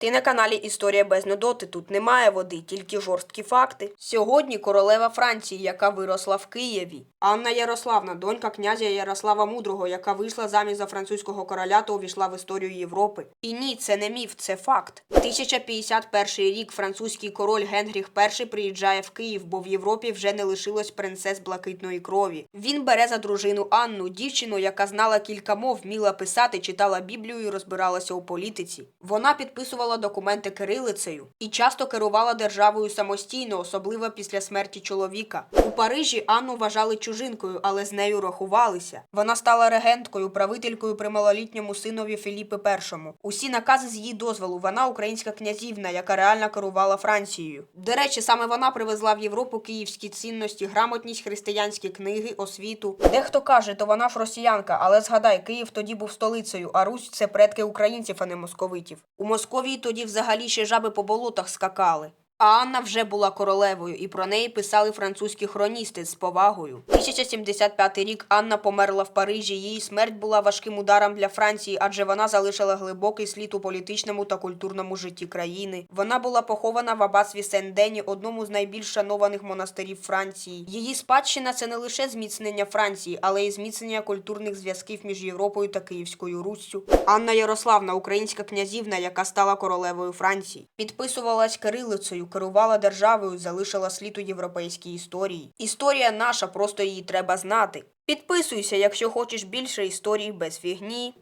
Ти на каналі Історія без нудоти. Тут немає води, тільки жорсткі факти. Сьогодні королева Франції, яка виросла в Києві. Анна Ярославна, донька князя Ярослава Мудрого, яка вийшла заміж за французького короля та увійшла в історію Європи. І ні, це не міф, це факт. 1051 рік французький король Генріх І приїжджає в Київ, бо в Європі вже не лишилось принцес блакитної крові. Він бере за дружину Анну, дівчину, яка знала кілька мов, вміла писати, читала Біблію і розбиралася у політиці. Вона підписувала документи кирилицею і часто керувала державою самостійно, особливо після смерті чоловіка. У Парижі Анну вважали чужинкою, але з нею рахувалися. Вона стала регенткою, правителькою при малолітньому синові Філіппи І. Усі накази з її дозволу. Вона українська князівна, яка реально керувала Францією. До речі, саме вона привезла в Європу київські цінності, грамотність, християнські книги, освіту. Дехто каже, то вона ж росіянка, але згадай, Київ тоді був столицею, а Русь це предки українців, а не московитів. У Московії тоді взагалі ще жаби по болотах скакали. Анна вже була королевою, і про неї писали французькі хроністи з повагою. 1075 рік Анна померла в Парижі. Її смерть була важким ударом для Франції, адже вона залишила глибокий слід у політичному та культурному житті країни. Вона була похована в аббатстві Сен-Дені, одному з найбільш шанованих монастирів Франції. Її спадщина це не лише зміцнення Франції, але й зміцнення культурних зв'язків між Європою та Київською Руссю. Анна Ярославна, українська князівна, яка стала королевою Франції, підписувалась кирилицею, керувала державою, залишила слід у європейській історії. Історія наша, просто її треба знати. Підписуйся, якщо хочеш більше історій без фігні.